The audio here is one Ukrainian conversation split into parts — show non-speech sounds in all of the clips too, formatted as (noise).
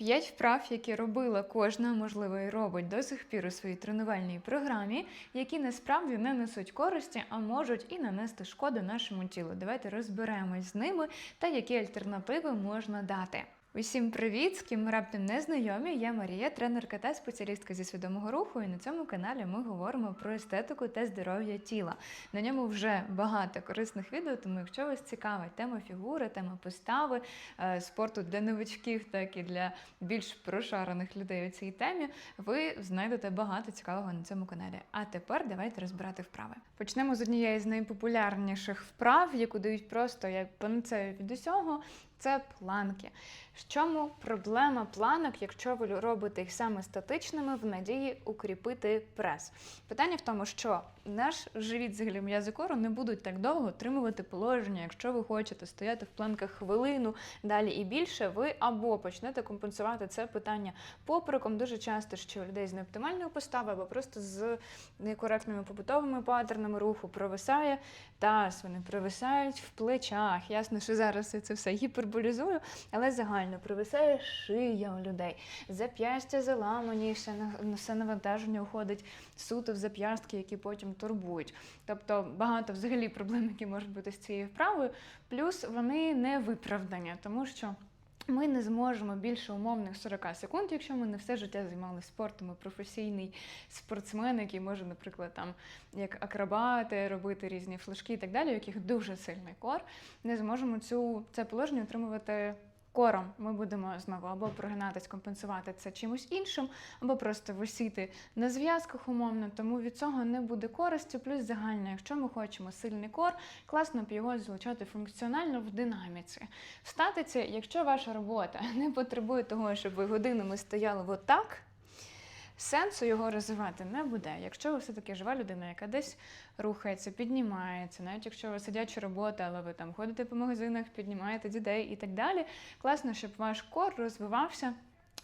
П'ять вправ, які робила кожна, можливо, і робить до сих пір у своїй тренувальній програмі, які насправді не несуть користі, а можуть і нанести шкоду нашому тілу. Давайте розберемось з ними та які альтернативи можна дати. Усім привіт! З ким ми раптом не знайомі. Я Марія, тренерка та спеціалістка зі свідомого руху. І на цьому каналі ми говоримо про естетику та здоров'я тіла. На ньому вже багато корисних відео, тому якщо вас цікавить тема фігури, тема постави, е, спорту для новичків, так і для більш прошарених людей у цій темі, ви знайдете багато цікавого на цьому каналі. А тепер давайте розбирати вправи. Почнемо з однієї з найпопулярніших вправ, яку дають просто як панацею від усього. Це планки. В чому проблема планок, якщо ви робите їх саме статичними в надії укріпити прес? Питання в тому, що наш живіт взагалі м'язи кору не будуть так довго отримувати положення. Якщо ви хочете стояти в планках хвилину, далі і більше, ви або почнете компенсувати це питання попереком. Дуже часто що людей з неоптимальною поставою, або просто з некоректними побутовими паттернами руху провисає таз, вони провисають в плечах. Ясно, що зараз я це все гіперболізую, але загально провисає шия у людей. Зап'ястя заламані, все все навантаження уходить суто в зап'ястки, які потім турбують. Тобто багато взагалі проблем, які можуть бути з цією вправою. Плюс вони не виправдані, тому що. Ми не зможемо більше умовних 40 секунд, якщо ми не все життя займалися спортом, ми професійний спортсмен, який може, наприклад, там як акробати, робити різні флажки і так далі, у яких дуже сильний кор, не зможемо цю це положення отримувати. Кором ми будемо знову або прогинатись, компенсувати це чимось іншим, або просто висіти на зв'язках умовно, тому від цього не буде користі. Плюс загально, якщо ми хочемо сильний кор, класно б його залучати функціонально в динаміці. В статиці, якщо ваша робота (laughs) не потребує того, щоб ви годинами стояли отак, сенсу його розвивати не буде. Якщо ви все-таки жива людина, яка десь рухається, піднімається, навіть якщо ви сидяча робота, але ви там ходите по магазинах, піднімаєте дітей і так далі, класно, щоб ваш кор розвивався.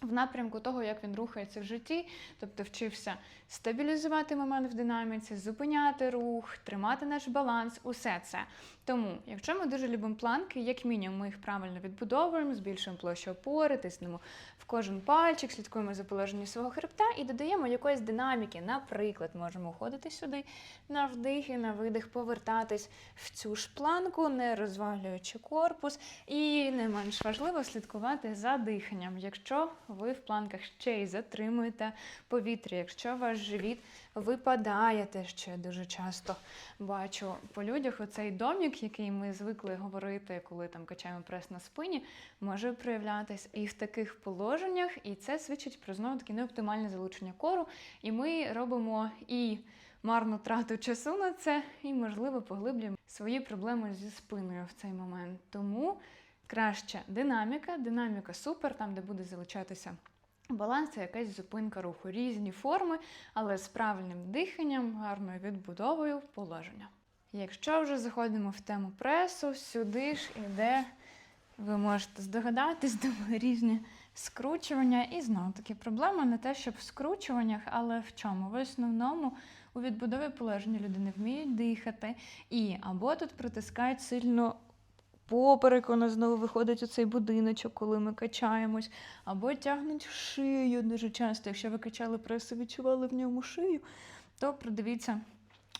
В напрямку того, як він рухається в житті, тобто вчився стабілізувати момент в динаміці, зупиняти рух, тримати наш баланс, усе це. Тому, якщо ми дуже любимо планки, як мінімум ми їх правильно відбудовуємо, збільшуємо площу опори, тиснемо в кожен пальчик, слідкуємо за положенням свого хребта і додаємо якоїсь динаміки. Наприклад, можемо уходити сюди на вдих і на видих, повертатись в цю ж планку, не розвалюючи корпус. І не менш важливо слідкувати за диханням. Якщо ви в планках ще й затримуєте повітря, якщо ваш живіт випадає, те, що я дуже часто бачу по людях, оцей домік, який ми звикли говорити, коли там качаємо прес на спині, може проявлятись і в таких положеннях, і це свідчить про знову таки неоптимальне залучення кору. І ми робимо і марну трату часу на це, і, можливо, поглиблюємо свої проблеми зі спиною в цей момент. Тому краще динаміка, динаміка супер, там, де буде залучатися. Баланс це якась зупинка руху, різні форми, але з правильним диханням, гарною відбудовою положення. Якщо вже заходимо в тему пресу, сюди ж іде, ви можете здогадатись, (laughs) думаю, різні скручування. І знову таки проблема не те, щоб в скручуваннях, але в чому? В основному у відбудові положення люди не вміють дихати і або тут притискають сильно поперек, воно знову виходить у цей будиночок, коли ми качаємось, або тягнуть шию дуже часто. Якщо ви качали пресу, відчували в ньому шию, то придивіться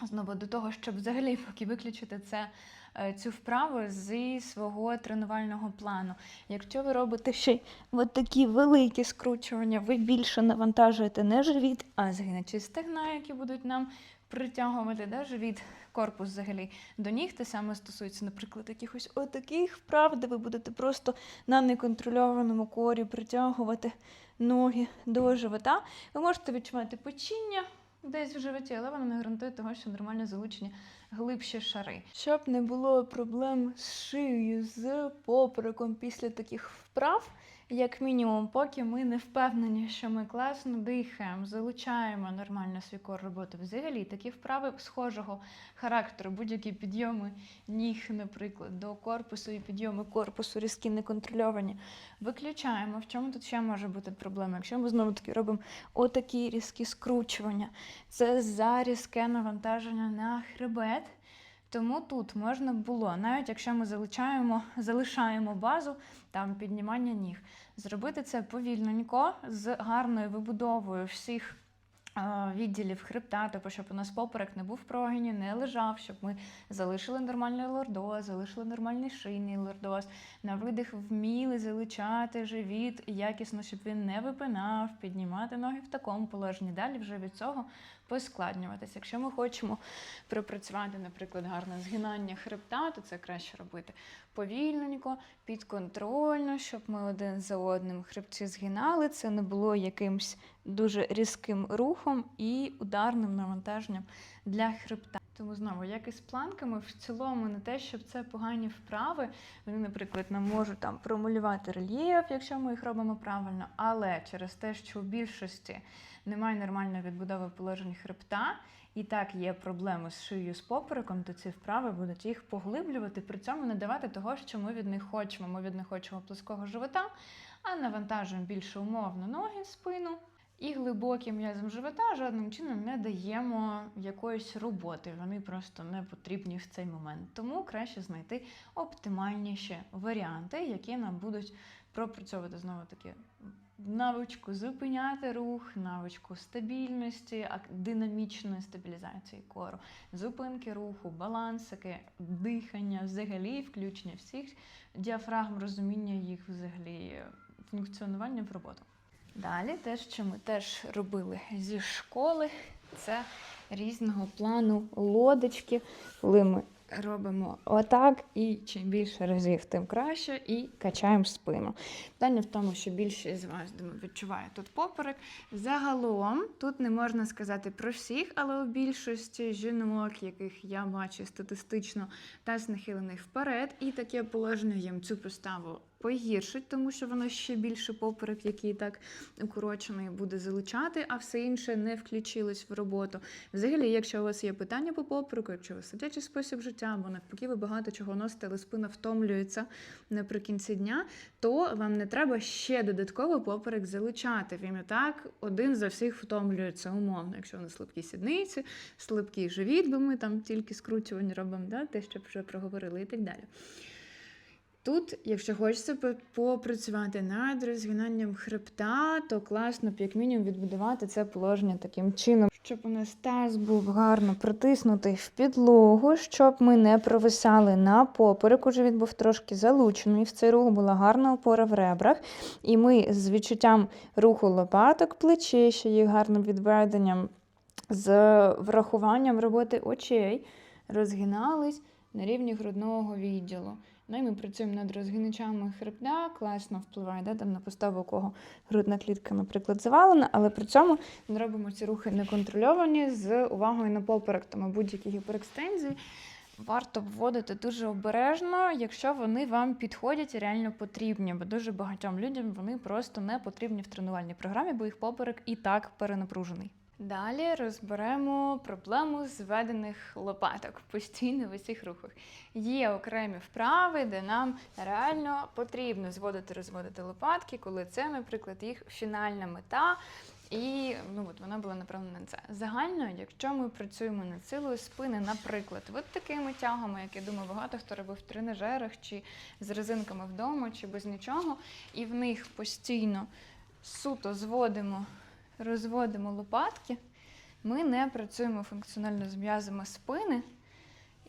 знову до того, щоб взагалі поки виключити це. е, Цю вправу зі свого тренувального плану. Якщо ви робите ще от такі великі скручування, ви більше навантажуєте не живіт, а згинучі стегна, які будуть нам притягувати да, живіт, корпус взагалі до ніг. Те саме стосується, наприклад, якихось отаких вправ, де ви будете просто на неконтрольованому корі притягувати ноги до живота. Ви можете відчувати печіння десь в животі, але воно не гарантує того, що нормально залучені глибші шари. Щоб не було проблем з шиєю, з попереком після таких вправ, як мінімум, поки ми не впевнені, що ми класно дихаємо, залучаємо нормально свій кор роботи. Взагалі такі вправи схожого характеру, будь-які підйоми ніг, наприклад, до корпусу і підйоми корпусу різкі неконтрольовані. Виключаємо. В чому тут ще може бути проблема? Якщо ми знову таки робимо отакі різкі скручування, це зарізке навантаження на хребет. Тому тут можна було, навіть якщо ми залишаємо, залишаємо базу там піднімання ніг, зробити це повільненько з гарною вибудовою всіх. Відділів хребта, тобто, щоб у нас поперек не був в прогині, не лежав, щоб ми залишили нормальний лордоз, залишили нормальний шийний лордоз, на видих вміли залучати живіт якісно, щоб він не випинав, піднімати ноги в такому положенні. Далі вже від цього поскладнюватися. Якщо ми хочемо пропрацювати, наприклад, гарне згинання хребта, то це краще робити повільненько, підконтрольно, щоб ми один за одним хребці згинали. Це не було якимсь дуже різким рухом і ударним навантаженням для хребта. Тому знову, як і з планками, в цілому не те, щоб це погані вправи. Вони, наприклад, нам можуть там промалювати рельєф, якщо ми їх робимо правильно, але через те, що у більшості немає нормальної відбудови положень хребта, і так є проблеми з шиєю з попереком, то ці вправи будуть їх поглиблювати, при цьому не давати того, що ми від них хочемо. Ми від них хочемо плоского живота, а навантажуємо більше умовно ноги, спину. І глибоким м'язом живота жодним чином не даємо якоїсь роботи. Вони просто не потрібні в цей момент. Тому краще знайти оптимальніші варіанти, які нам будуть пропрацьовувати знову таки навичку зупиняти рух, навичку стабільності, динамічної стабілізації кору, зупинки руху, балансики, дихання, взагалі включення всіх діафрагм, розуміння їх взагалі функціонування в роботу. Далі те, що ми теж робили зі школи, це різного плану лодочки, коли ми робимо отак, і чим більше разів, тим краще, і качаємо спину. Питання в тому, що більшість з вас думаю, відчуває тут поперек. Загалом тут не можна сказати про всіх, але у більшості жінок, яких я бачу статистично, таз нахилений вперед, і таке положення їм цю поставу погіршить, тому що воно ще більше поперек, який так укорочений, буде залучати, а все інше не включилось в роботу. Взагалі, якщо у вас є питання по попереку, якщо у вас сидячий спосіб життя, або навпаки, ви багато чого носите, але спина втомлюється наприкінці дня, то вам не треба ще додатково поперек залучати. Він і так один за всіх втомлюється умовно. Якщо вони слабкі сідниці, слабкий живіт, бо ми там тільки скручування робимо, да? те, що вже проговорили, і так далі. Тут, якщо хочеться попрацювати над розгинанням хребта, то класно б як мінімум відбудувати це положення таким чином, щоб у нас таз був гарно притиснутий в підлогу, щоб ми не провисали на попереку, живіт був трошки залучений. В цей рух була гарна опора в ребрах. І ми з відчуттям руху лопаток, плечей, ще їх гарним відведенням, з врахуванням роботи очей, розгинались на рівні грудного відділу. Ну і ми працюємо над розгиначами хребта, класно впливає да, там, на поставу, кого грудна клітка, наприклад, завалена, але при цьому ми робимо ці рухи неконтрольовані з увагою на поперек, тому будь-які гіперекстензії варто вводити дуже обережно, якщо вони вам підходять і реально потрібні, бо дуже багатьом людям вони просто не потрібні в тренувальній програмі, бо їх поперек і так перенапружений. Далі розберемо проблему зведених лопаток постійно в усіх рухах. Є окремі вправи, де нам реально потрібно зводити розводити лопатки, коли це, наприклад, їх фінальна мета. І ну от вона була направлена на це. Загально, якщо ми працюємо над силою спини, наприклад, от такими тягами, як я думаю, багато хто робив в тренажерах, чи з резинками вдома, чи без нічого, і в них постійно суто зводимо, розводимо лопатки, ми не працюємо функціонально з м'язами спини.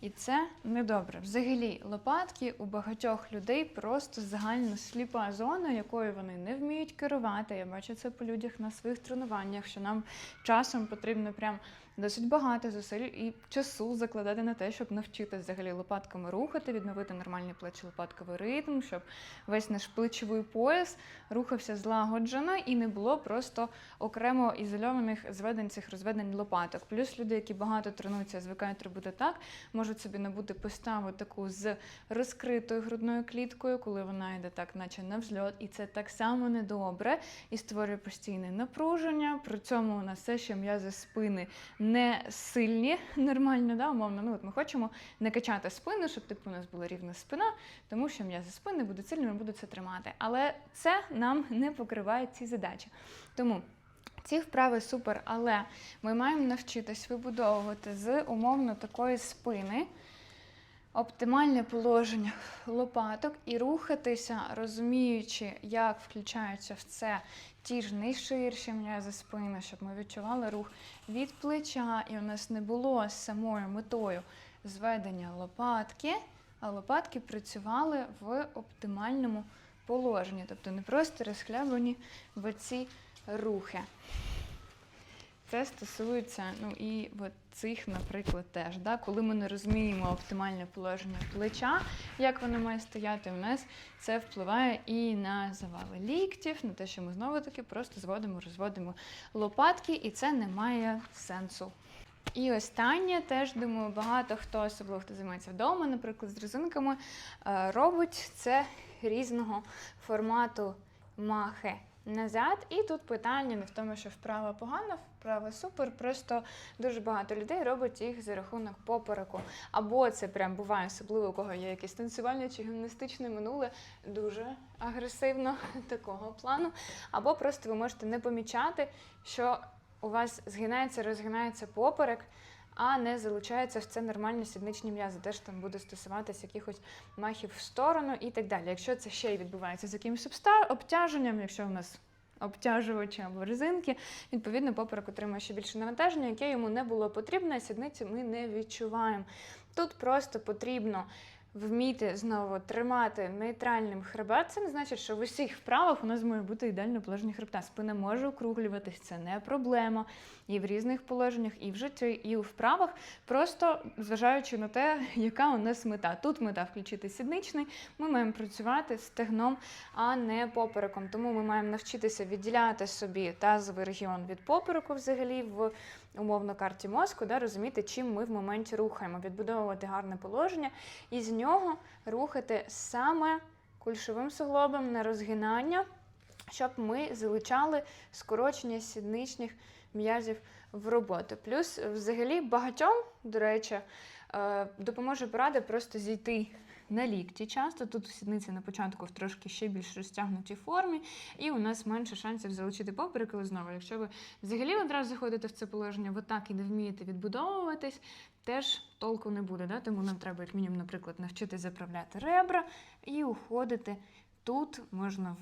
І це недобре. Взагалі, лопатки у багатьох людей просто загально сліпа зона, якою вони не вміють керувати. Я бачу це по людях на своїх тренуваннях, що нам часом потрібно прям досить багато зусиль і часу закладати на те, щоб навчитися взагалі лопатками рухати, відновити нормальний плечо-лопатковий ритм, щоб весь наш плечовий пояс рухався злагоджено і не було просто окремо ізольованих зведень цих розведень лопаток. Плюс люди, які багато тренуються, звикають робити так, можуть собі набути поставу таку з розкритою грудною кліткою, коли вона йде так, наче на взльот, і це так само недобре і створює постійне напруження. При цьому у нас все ще м'язи спини не сильні, (laughs) нормально, да, умовно. Ну, от ми хочемо не качати спину, щоб типу у нас була рівна спина, тому що м'язи спини будуть сильними, будуть це тримати. Але це нам (laughs) не покриває ці задачі. Тому. Ці вправи супер, але ми маємо навчитись вибудовувати з умовно такої спини оптимальне положення лопаток і рухатися, розуміючи, як включаються в це ті ж найширші м'язи спини, щоб ми відчували рух від плеча, і у нас не було самою метою зведення лопатки, а лопатки працювали в оптимальному положенні, тобто не просто розхлябані в ці рухи. Це стосується ну і от цих, наприклад, теж. Да? Коли ми не розуміємо оптимальне положення плеча, як воно має стояти, у нас це впливає і на завали ліктів, на те, що ми знову таки просто зводимо, розводимо лопатки, і це не має сенсу. І останнє теж думаю, багато хто, особливо хто займається вдома, наприклад, з резинками, е, робить це різного формату махи назад. І тут питання не в тому, що вправа погана, вправа супер. Просто дуже багато людей робить їх за рахунок попереку. Або це прям буває, особливо у кого є якесь танцювальне чи гімнастичне минуле, дуже агресивно (laughs) такого плану. Або просто ви можете не помічати, що у вас згинається, розгинається поперек. А не залучаються в це нормальні сідничні м'язи, теж там буде стосуватися якихось махів в сторону і так далі. Якщо це ще й відбувається з якимось обтяженням, якщо у нас обтяжувачі або резинки, відповідно поперек отримує ще більше навантаження, яке йому не було потрібно, а сідниці ми не відчуваємо. Тут просто потрібно вміти знову тримати нейтральним хребет. Це не значить, що в усіх вправах у нас має бути ідеальне положення хребта. Спина може округлюватись, це не проблема. І в різних положеннях, і в житті, і у вправах, просто зважаючи на те, яка у нас мета. Тут мета включити сідничний, ми маємо працювати стегном, а не попереком. Тому ми маємо навчитися відділяти собі тазовий регіон від попереку взагалі в умовно карті мозку, да, розуміти, чим ми в моменті рухаємо, відбудовувати гарне положення і з нього рухати саме кульшовим суглобом на розгинання, щоб ми залучали скорочення сідничних м'язів в роботу. Плюс, взагалі, багатьом, до речі, е, допоможе порада просто зійти на лікті часто. Тут сідниці на початку в трошки ще більш розтягнутій формі, і у нас менше шансів залучити поперек, але знову, якщо ви взагалі одразу заходите в це положення, ви так і не вмієте відбудовуватись, теж толку не буде. Да? Тому нам треба, як мінімум, наприклад, навчити заправляти ребра і уходити тут можна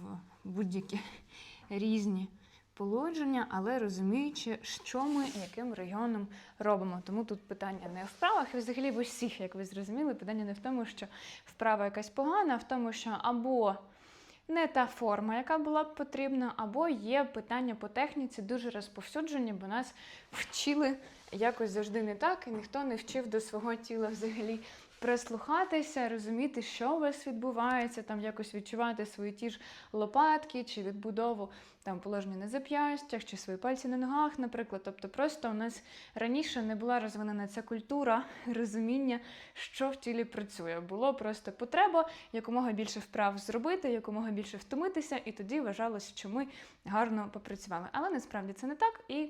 в будь-які (laughs) різні положення, але розуміючи, що ми яким регіоном робимо. Тому тут питання не в вправах, і взагалі в усіх, як ви зрозуміли, питання не в тому, що вправа якась погана, а в тому, що або не та форма, яка була б потрібна, або є питання по техніці дуже розповсюджені, бо нас вчили якось завжди не так, і ніхто не вчив до свого тіла взагалі прислухатися, розуміти, що у вас відбувається, там якось відчувати свої ті ж лопатки чи відбудову там положення на зап'ястях, чи свої пальці на ногах, наприклад. Тобто, просто у нас раніше не була розвинена ця культура (laughs) розуміння, що в тілі працює. Було просто потреба якомога більше вправ зробити, якомога більше втомитися, і тоді вважалося, що ми гарно попрацювали. Але насправді це не так і.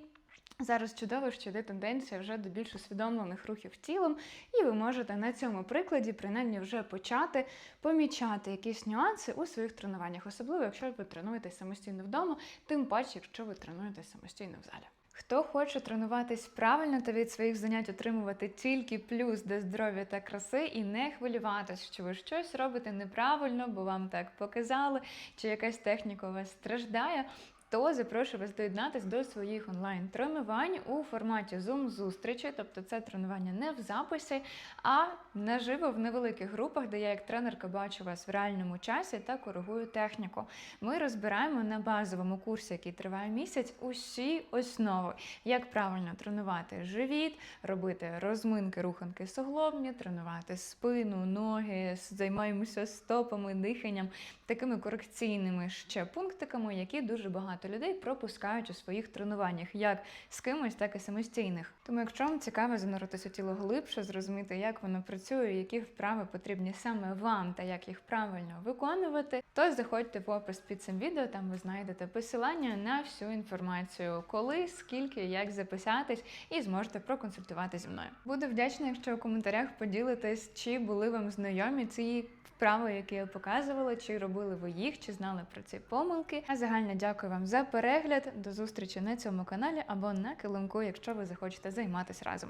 Зараз чудово, що йде тенденція вже до більш усвідомлених рухів тілом, і ви можете на цьому прикладі принаймні вже почати помічати якісь нюанси у своїх тренуваннях, особливо якщо ви тренуєтесь самостійно вдома, тим паче, якщо ви тренуєтесь самостійно в залі. Хто хоче тренуватись правильно та від своїх занять отримувати тільки плюс до здоров'я та краси, і не хвилюватись, що ви щось робите неправильно, бо вам так показали, чи якась техніка у вас страждає, то запрошую вас доєднатись до своїх онлайн-тренувань у форматі Zoom-зустрічі, тобто це тренування не в записі, а наживо в невеликих групах, де я як тренерка бачу вас в реальному часі та коригую техніку. Ми розбираємо на базовому курсі, який триває місяць, усі основи, як правильно тренувати живіт, робити розминки, руханки суглобні, тренувати спину, ноги, займаємося стопами, диханням, такими корекційними ще пунктиками, які дуже багато людей пропускають у своїх тренуваннях, як з кимось, так і самостійних. Тому, якщо вам цікаво зануритися тіло глибше, зрозуміти, як воно працює, які вправи потрібні саме вам та як їх правильно виконувати, то заходьте в опис під цим відео, там ви знайдете посилання на всю інформацію, коли, скільки, як записатись, і зможете проконсультувати зі мною. Буду вдячна, якщо у коментарях поділитесь, чи були вам знайомі ці вправи, які я показувала, чи робили ви їх, чи знали про ці помилки. А загально дякую вам за перегляд. До зустрічі на цьому каналі або на килимку, якщо ви захочете займатися разом.